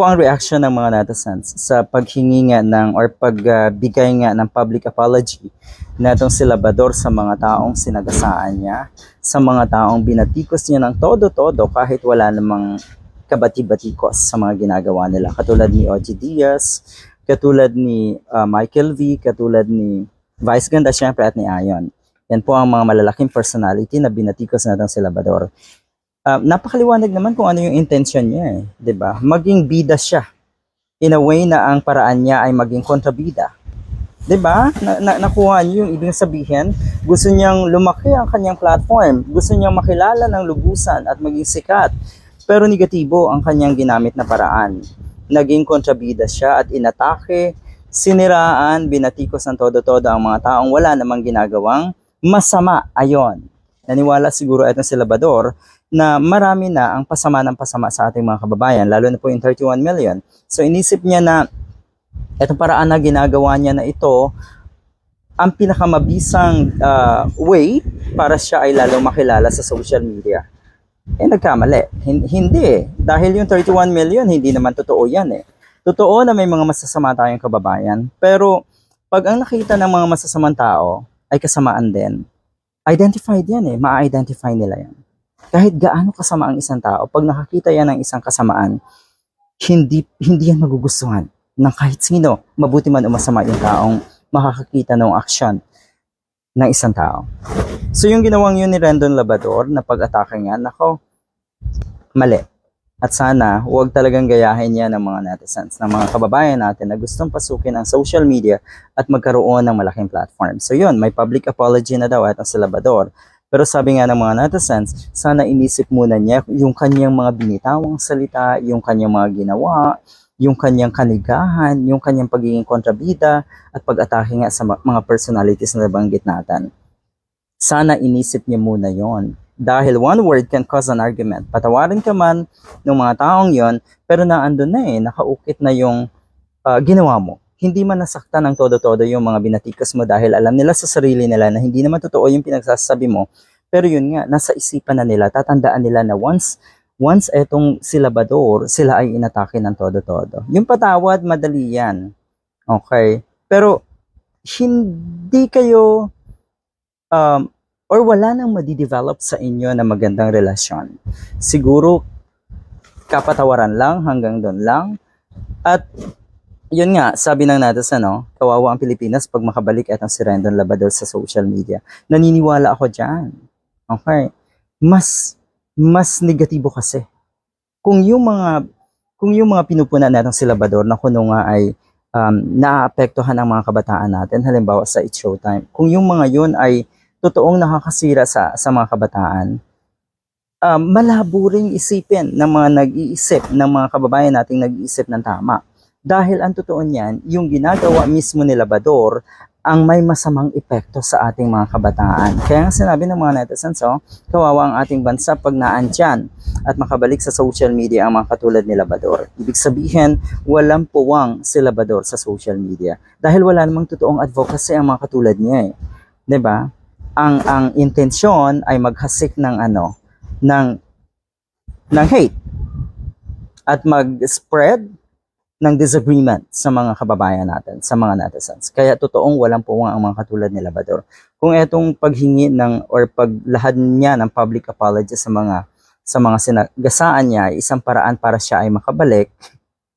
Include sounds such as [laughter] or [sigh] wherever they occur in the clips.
po ang reaction ng mga netizens sa paghingi nga ng or pagbigay nga ng public apology na itong si Labrador sa mga taong sinagasaan niya, sa mga taong binatikos niya ng todo-todo kahit wala namang kabati-batikos sa mga ginagawa nila. Katulad ni Oji Diaz, katulad ni uh, Michael V, katulad ni Vice Ganda syempre at ni Ayon. Yan po ang mga malalaking personality na binatikos na itong si Labrador. Uh, napakaliwanag naman kung ano yung intention niya eh, 'di ba? Maging bida siya in a way na ang paraan niya ay maging kontrabida. 'Di ba? Na, na, nakuha niyo yung ibig sabihin, gusto niyang lumaki ang kanyang platform, gusto niyang makilala ng lubusan at maging sikat. Pero negatibo ang kanyang ginamit na paraan. Naging kontrabida siya at inatake, siniraan, binatikos ng todo-todo ang mga taong wala namang ginagawang masama ayon. Naniwala siguro itong si Labrador na marami na ang pasama ng pasama sa ating mga kababayan, lalo na po yung 31 million. So inisip niya na itong paraan na ginagawa niya na ito, ang pinakamabisang uh, way para siya ay lalo makilala sa social media. Eh nagkamali. Hin- hindi. Dahil yung 31 million, hindi naman totoo yan eh. Totoo na may mga masasama tayong kababayan. Pero pag ang nakita ng mga masasamang tao ay kasamaan din, identified yan eh. Ma-identify nila yan kahit gaano kasama ang isang tao, pag nakakita yan ng isang kasamaan, hindi, hindi yan magugustuhan ng kahit sino, mabuti man o masama yung taong makakakita ng aksyon ng isang tao. So yung ginawang yun ni Rendon Labrador na pag-atake nga, nako, mali. At sana, huwag talagang gayahin niya ng mga netizens, ng mga kababayan natin na gustong pasukin ang social media at magkaroon ng malaking platform. So yun, may public apology na daw itong si Labrador. Pero sabi nga ng mga netizens, sana inisip muna niya yung kanyang mga binitawang salita, yung kanyang mga ginawa, yung kanyang kanigahan, yung kanyang pagiging kontrabida, at pag-atake nga sa mga personalities na nabanggit natin. Sana inisip niya muna yon dahil one word can cause an argument. Patawarin ka man ng mga taong yon, pero naandun na eh, nakaukit na yung uh, ginawa mo. Hindi man nasaktan ng todo-todo yung mga binatikas mo dahil alam nila sa sarili nila na hindi naman totoo yung pinagsasabi mo. Pero yun nga, nasa isipan na nila, tatandaan nila na once once etong sila bador, sila ay inatake ng todo-todo. Yung patawad, madali yan. Okay? Pero hindi kayo um, or wala nang madidevelop sa inyo na magandang relasyon. Siguro, kapatawaran lang, hanggang doon lang. At, yun nga, sabi ng natin ano, kawawa ang Pilipinas pag makabalik itong si Rendon Labrador sa social media. Naniniwala ako dyan. Okay? Mas, mas negatibo kasi. Kung yung mga, kung yung mga pinupunan natin si Labrador na kuno nga ay um, naapektuhan ang mga kabataan natin, halimbawa sa It's Showtime, kung yung mga yun ay totoong nakakasira sa, sa mga kabataan, um, malabo ring isipin ng mga nag-iisip, ng mga kababayan nating nag-iisip ng tama. Dahil ang totoo niyan, yung ginagawa mismo ni Labrador ang may masamang epekto sa ating mga kabataan. Kaya nga sinabi ng mga netizens, oh, kawawa ang ating bansa pag naandyan at makabalik sa social media ang mga katulad ni Labrador. Ibig sabihin, walang puwang si Labrador sa social media. Dahil wala namang totoong advocacy ang mga katulad niya eh. ba? Ang ang intensyon ay maghasik ng ano ng ng hate at mag-spread ng disagreement sa mga kababayan natin, sa mga netizens. Kaya totoong walang puwang ang mga katulad ni Labrador. Kung etong paghingi ng or paglahad niya ng public apology sa mga sa mga sinagasaan niya ay isang paraan para siya ay makabalik,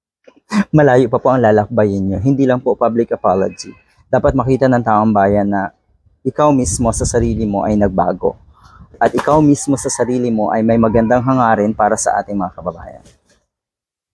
[laughs] malayo pa po ang lalakbayin niyo. Hindi lang po public apology. Dapat makita ng taong bayan na ikaw mismo sa sarili mo ay nagbago. At ikaw mismo sa sarili mo ay may magandang hangarin para sa ating mga kababayan.